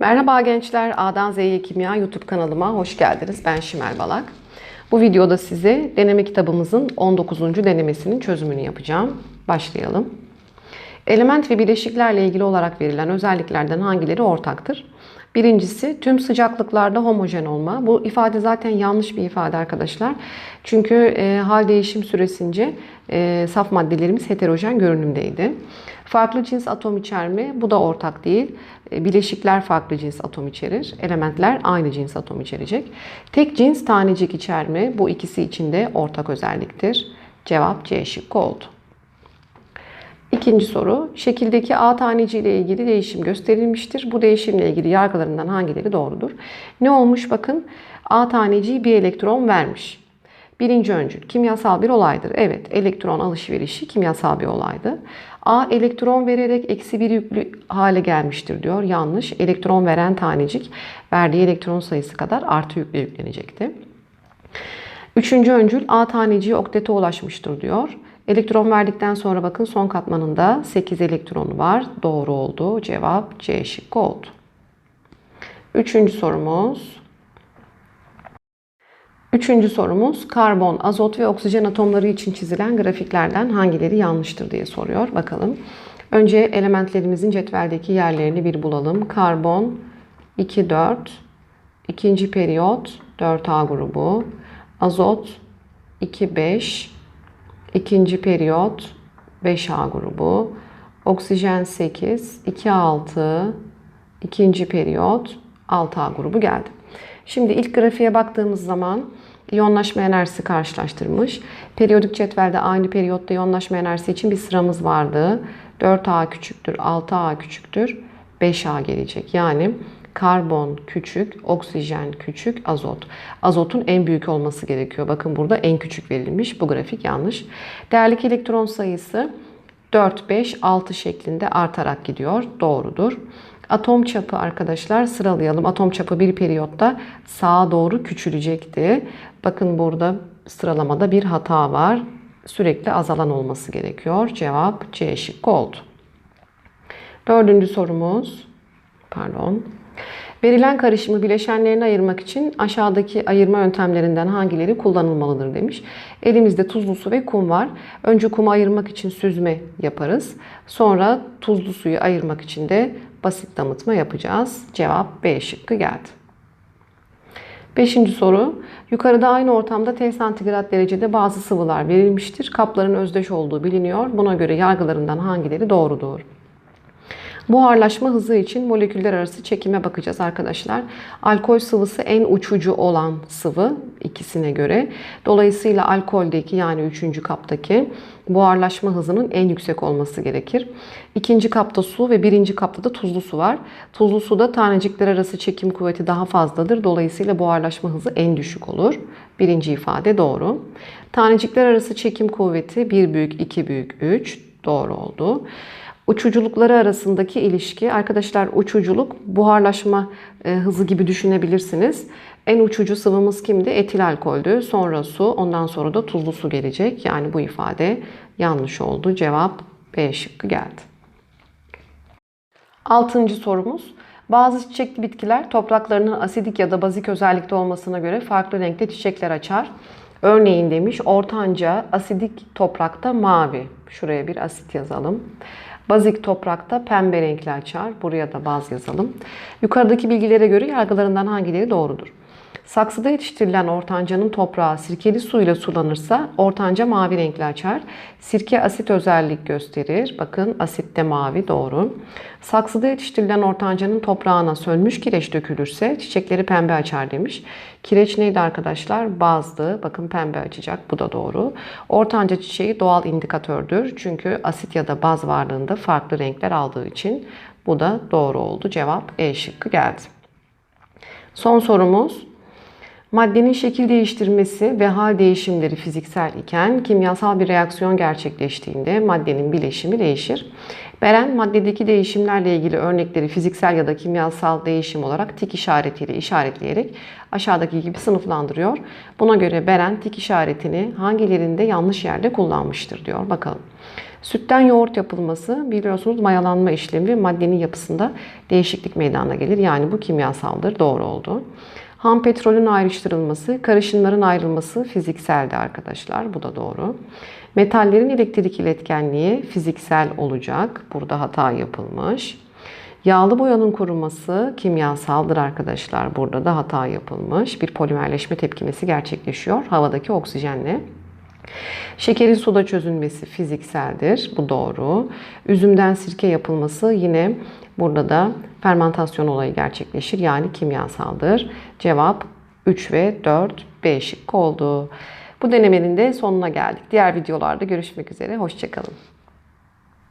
Merhaba gençler, A'dan Z'ye Kimya YouTube kanalıma hoş geldiniz. Ben Şimel Balak. Bu videoda size deneme kitabımızın 19. denemesinin çözümünü yapacağım. Başlayalım. Element ve bileşiklerle ilgili olarak verilen özelliklerden hangileri ortaktır? Birincisi tüm sıcaklıklarda homojen olma. Bu ifade zaten yanlış bir ifade arkadaşlar. Çünkü e, hal değişim süresince e, saf maddelerimiz heterojen görünümdeydi. Farklı cins atom içerme bu da ortak değil. E, bileşikler farklı cins atom içerir. Elementler aynı cins atom içerecek. Tek cins tanecik içerme bu ikisi için de ortak özelliktir. Cevap C şıkkı oldu. İkinci soru. Şekildeki A taneci ile ilgili değişim gösterilmiştir. Bu değişimle ilgili yargılarından hangileri doğrudur? Ne olmuş bakın. A taneciği bir elektron vermiş. Birinci öncül kimyasal bir olaydır. Evet elektron alışverişi kimyasal bir olaydı. A elektron vererek eksi bir yüklü hale gelmiştir diyor. Yanlış. Elektron veren tanecik verdiği elektron sayısı kadar artı yüklü yüklenecekti. Üçüncü öncül A taneciği oktete ulaşmıştır diyor. Elektron verdikten sonra bakın son katmanında 8 elektronu var. Doğru oldu. Cevap C şıkkı oldu. Üçüncü sorumuz. Üçüncü sorumuz karbon, azot ve oksijen atomları için çizilen grafiklerden hangileri yanlıştır diye soruyor. Bakalım. Önce elementlerimizin cetveldeki yerlerini bir bulalım. Karbon 2, 4. İkinci periyot 4A grubu. Azot 2, 5. İkinci periyot 5A grubu. Oksijen 8, 2A6. İkinci periyot 6A grubu geldi. Şimdi ilk grafiğe baktığımız zaman iyonlaşma enerjisi karşılaştırmış. Periyodik cetvelde aynı periyotta iyonlaşma enerjisi için bir sıramız vardı. 4A küçüktür, 6A küçüktür, 5A gelecek. Yani karbon küçük, oksijen küçük, azot. Azotun en büyük olması gerekiyor. Bakın burada en küçük verilmiş. Bu grafik yanlış. Değerlik elektron sayısı 4, 5, 6 şeklinde artarak gidiyor. Doğrudur. Atom çapı arkadaşlar sıralayalım. Atom çapı bir periyotta sağa doğru küçülecekti. Bakın burada sıralamada bir hata var. Sürekli azalan olması gerekiyor. Cevap C şıkkı oldu. Dördüncü sorumuz. Pardon. Verilen karışımı bileşenlerine ayırmak için aşağıdaki ayırma yöntemlerinden hangileri kullanılmalıdır demiş. Elimizde tuzlu su ve kum var. Önce kumu ayırmak için süzme yaparız. Sonra tuzlu suyu ayırmak için de basit damıtma yapacağız. Cevap B şıkkı geldi. Beşinci soru. Yukarıda aynı ortamda T santigrat derecede bazı sıvılar verilmiştir. Kapların özdeş olduğu biliniyor. Buna göre yargılarından hangileri doğrudur? Buharlaşma hızı için moleküller arası çekime bakacağız arkadaşlar. Alkol sıvısı en uçucu olan sıvı ikisine göre. Dolayısıyla alkoldeki yani üçüncü kaptaki buharlaşma hızının en yüksek olması gerekir. İkinci kapta su ve birinci kapta da tuzlu su var. Tuzlu suda tanecikler arası çekim kuvveti daha fazladır. Dolayısıyla buharlaşma hızı en düşük olur. Birinci ifade doğru. Tanecikler arası çekim kuvveti 1 büyük, 2 büyük, 3 doğru oldu. Uçuculukları arasındaki ilişki arkadaşlar uçuculuk buharlaşma e, hızı gibi düşünebilirsiniz. En uçucu sıvımız kimdi? Etil alkoldü. Sonra su, ondan sonra da tuzlu su gelecek. Yani bu ifade yanlış oldu. Cevap B şıkkı geldi. Altıncı sorumuz. Bazı çiçekli bitkiler topraklarının asidik ya da bazik özellikte olmasına göre farklı renkte çiçekler açar. Örneğin demiş ortanca asidik toprakta mavi. Şuraya bir asit yazalım. Bazik toprakta pembe renkli açar. Buraya da baz yazalım. Yukarıdaki bilgilere göre yargılarından hangileri doğrudur? Saksıda yetiştirilen ortancanın toprağı sirkeli suyla sulanırsa ortanca mavi renkli açar. Sirke asit özellik gösterir. Bakın asit de mavi doğru. Saksıda yetiştirilen ortancanın toprağına sönmüş kireç dökülürse çiçekleri pembe açar demiş. Kireç neydi arkadaşlar? Bazdı. Bakın pembe açacak. Bu da doğru. Ortanca çiçeği doğal indikatördür. Çünkü asit ya da baz varlığında farklı renkler aldığı için bu da doğru oldu. Cevap E şıkkı geldi. Son sorumuz Maddenin şekil değiştirmesi ve hal değişimleri fiziksel iken kimyasal bir reaksiyon gerçekleştiğinde maddenin bileşimi değişir. Beren maddedeki değişimlerle ilgili örnekleri fiziksel ya da kimyasal değişim olarak tik işaretiyle işaretleyerek aşağıdaki gibi sınıflandırıyor. Buna göre Beren tik işaretini hangilerinde yanlış yerde kullanmıştır diyor. Bakalım. Sütten yoğurt yapılması biliyorsunuz mayalanma işlemi ve maddenin yapısında değişiklik meydana gelir. Yani bu kimyasaldır. Doğru oldu. Ham petrolün ayrıştırılması, karışımların ayrılması fizikseldi arkadaşlar. Bu da doğru. Metallerin elektrik iletkenliği fiziksel olacak. Burada hata yapılmış. Yağlı boyanın kuruması kimyasaldır arkadaşlar. Burada da hata yapılmış. Bir polimerleşme tepkimesi gerçekleşiyor havadaki oksijenle. Şekerin suda çözünmesi fizikseldir. Bu doğru. Üzümden sirke yapılması yine burada da fermentasyon olayı gerçekleşir. Yani kimyasaldır. Cevap 3 ve 4 B şıkkı oldu. Bu denemenin de sonuna geldik. Diğer videolarda görüşmek üzere. Hoşçakalın.